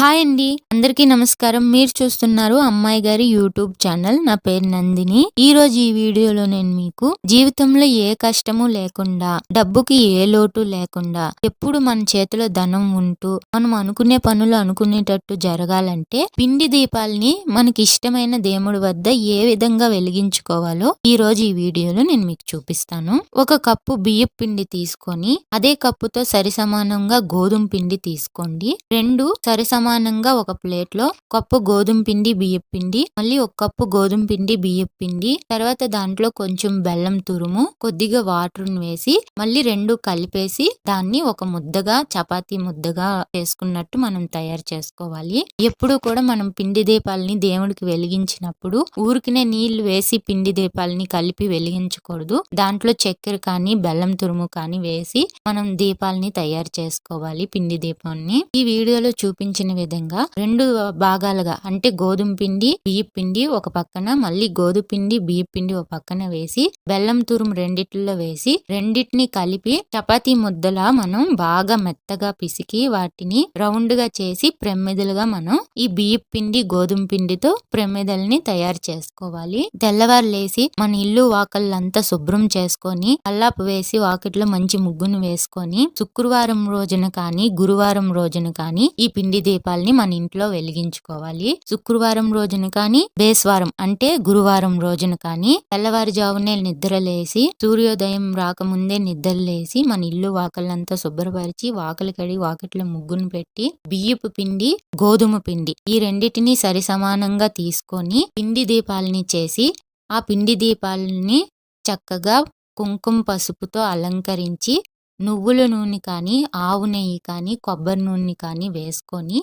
Hi అండి. అందరికీ నమస్కారం. మీరు చూస్తున్నారు అమ్మాయి గారి యూట్యూబ్ ఛానల్. నా పేరు నందిని. ఈ రోజు ఈ వీడియోలో నేను మీకు జీవితంలో ఏ కష్టము లేకుండా డబ్బుకి ఏ లోటు లేకుండా ఎప్పుడు మన చేతిలో ధనం ఉంటూ మనం అనుకునే పనులు అనుకునేటట్టు జరగాలంటే పిండి దీపాలని మనకి ఇష్టమైన దేవుడి వద్ద ఏ విధంగా వెలిగించుకోవాలో ఈ రోజు ఈ వీడియోలో నేను మీకు చూపిస్తాను. ఒక కప్పు బియ్యం పిండి తీసుకొని అదే కప్పుతో సరి సమానంగా గోధుమ పిండి తీసుకోండి. రెండు సరి సమానంగా ఒక ప్లేట్లో కప్పు గోధుమ పిండి బియ్యం పిండి మళ్ళీ ఒక కప్పు గోధుమ పిండి బియ్యం పిండి తర్వాత దాంట్లో కొంచెం బెల్లం తురుము కొద్దిగా వాటర్ వేసి మళ్ళీ రెండు కలిపేసి దాన్ని ఒక ముద్దగా చపాతీ ముద్దగా చేసుకున్నట్టు మనం తయారు చేసుకోవాలి. ఎప్పుడు కూడా మనం పిండి దీపాలని దేవుడికి వెలిగించినప్పుడు ఊరికినే నీళ్ళు వేసి పిండి దీపాలని కలిపి వెలిగించకూడదు. దాంట్లో చక్కెర కానీ బెల్లం తురుము కానీ వేసి మనం దీపాలని తయారు చేసుకోవాలి పిండి దీపాన్ని. ఈ వీడియోలో చూపించిన విధంగా రెండు భాగాలుగా. అంటే గోధుమ పిండి బియ్య పిండి ఒక పక్కన మళ్ళీ గోధుమ పిండి బియ్య పిండి ఒక పక్కన వేసి బెల్లం తురుము రెండిట్లో వేసి రెండిటిని కలిపి చపాతీ ముద్దలా మనం బాగా మెత్తగా పిసికి వాటిని రౌండ్గా చేసి ప్రమిదలుగా మనం ఈ బియ్య పిండి గోధుమ పిండితో ప్రమిదల్ని తయారు చేసుకోవాలి. తెల్లవారులేసి మన ఇల్లు వాకళ్ళంతా శుభ్రం చేసుకొని అల్లాపు వేసి వాకిట్లో మంచి ముగ్గును వేసుకొని శుక్రవారం రోజున కానీ గురువారం రోజున కానీ ఈ పిండి దీపాలని మన ఇంట్లో వెలిగించుకోవాలి. శుక్రవారం రోజున కానీ బేస్వారం అంటే గురువారం రోజున కానీ తెల్లవారుజామునే నిద్ర లేసి సూర్యోదయం రాకముందే నిద్ర లేసి మన ఇల్లు వాకలంతా శుభ్రపరిచి వాకలి కడి వాకిట్లో ముగ్గును పెట్టి బియ్యపు పిండి గోధుమ పిండి ఈ రెండింటిని సరి సమానంగా తీసుకొని పిండి దీపాలని చేసి ఆ పిండి దీపాలని చక్కగా కుంకుమ పసుపుతో అలంకరించి నువ్వుల నూనె కానీ ఆవు నెయ్యి కానీ కొబ్బరి నూనె కానీ వేసుకొని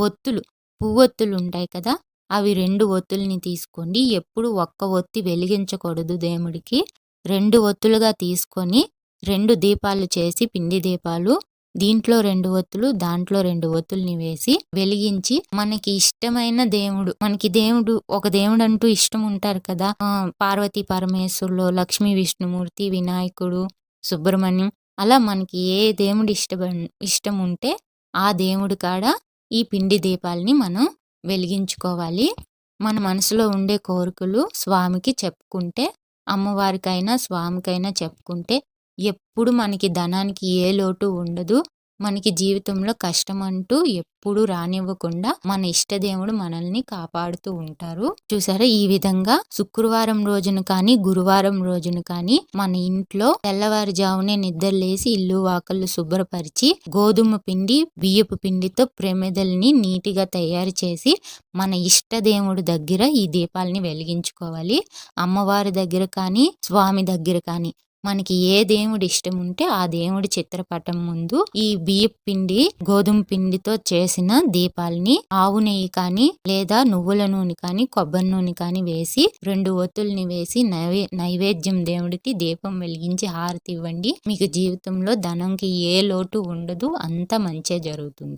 ఒత్తులు. పువ్వొత్తులు ఉంటాయి కదా! అవి రెండు ఒత్తుల్ని తీసుకోండి. ఎప్పుడు ఒక్క ఒత్తి వెలిగించకూడదు దేవుడికి. రెండు ఒత్తులుగా తీసుకొని రెండు దీపాలు చేసి పిండి దీపాలు దీంట్లో రెండు ఒత్తులు దాంట్లో రెండు ఒత్తుల్ని వేసి వెలిగించి మనకి ఇష్టమైన దేవుడు మనకి దేవుడు ఒక దేవుడు అంటూ ఇష్టం ఉంటారు కదా! పార్వతి పార్వతీ పరమేశ్వరులు లక్ష్మీ విష్ణుమూర్తి వినాయకుడు సుబ్రహ్మణ్యం అలా మనకి ఏ దేవుడు ఇష్టపడి ఇష్టం ఉంటే ఆ దేవుడు కాడ ఈ పిండి దీపాలని మనం వెలిగించుకోవాలి. మన మనసులో ఉండే కోరికలు స్వామికి చెప్పుకుంటే అమ్మవారికైనా స్వామికైనా చెప్పుకుంటే ఎప్పుడు మనకి ధనానికి ఏ లోటు ఉండదు. మనకి జీవితంలో కష్టం అంటూ ఎప్పుడు రానివ్వకుండా మన ఇష్టదేవుడు మనల్ని కాపాడుతూ ఉంటారు. చూసారా? ఈ విధంగా శుక్రవారం రోజున కానీ గురువారం రోజున కానీ మన ఇంట్లో తెల్లవారుజామునే నిద్రలేసి ఇల్లు వాకళ్ళు శుభ్రపరిచి గోధుమ పిండి బియ్యపు పిండితో ప్రమిదల్ని నీటిగా తయారు చేసి మన ఇష్టదేవుడు దగ్గర ఈ దీపాలని వెలిగించుకోవాలి. అమ్మవారి దగ్గర కానీ స్వామి దగ్గర కానీ. మనకి ఏ దేవుడి ఇష్టం ఉంటే ఆ దేవుడి చిత్రపటం ముందు ఈ బియ్య పిండి గోధుమ పిండితో చేసిన దీపాలని ఆవు నెయ్యి కానీ లేదా నువ్వుల నూనె కానీ కొబ్బరి నూనె కానీ వేసి రెండు ఒత్తుల్ని వేసి నైవే నైవేద్యం దేవుడికి దీపం వెలిగించి హారతి ఇవ్వండి. మీకు జీవితంలో ధనంకి ఏ లోటు ఉండదు. అంత మంచే జరుగుతుంది.